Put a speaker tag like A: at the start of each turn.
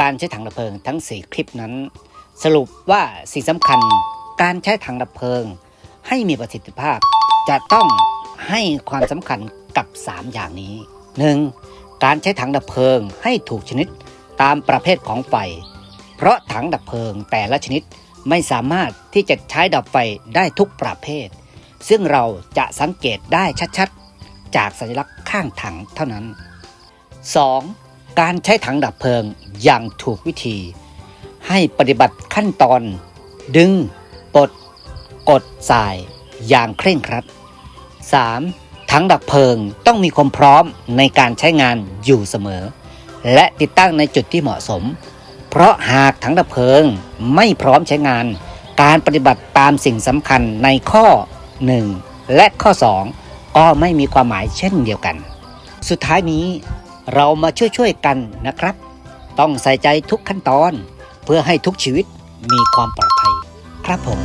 A: การใช้ถังดับเพลิงทั้ง 4 คลิปนั้น สรุปว่าสิ่งสำคัญการใช้ถังดับเพลิง ให้มีประสิทธิภาพ จะต้องให้ความสำคัญกับ 3 อย่างนี้ 1. การใช้ถังดับเพลิงให้ถูกชนิดตามประเภทของไฟ เพราะถังดับเพลิงแต่ละชนิดไม่สามารถที่จะใช้ดับไฟได้ทุกประเภท ซึ่งเราจะสังเกตได้ชัด จากสัญลักษณ์ข้างถังเท่านั้น 2. การใช้ถังดับเพลิงอย่างถูกวิธี ให้ปฏิบัติขั้นตอน ดึง ปลด กดสาย อย่างเคร่งครัด 3. ถังดับเพลิงต้องมีความพร้อมในการใช้งานอยู่เสมอ และติดตั้งในจุดที่เหมาะสม เพราะหากถังดับเพลิงไม่พร้อมใช้งาน การปฏิบัติตามสิ่งสำคัญในข้อ 1 และข้อ 2 ก็ไม่มีความหมายเช่นเดียวกัน สุดท้ายนี้เรามาช่วยๆกันนะครับ ต้องใส่ใจทุกขั้นตอน เพื่อให้ทุกชีวิตมีความปลอดภัยครับผม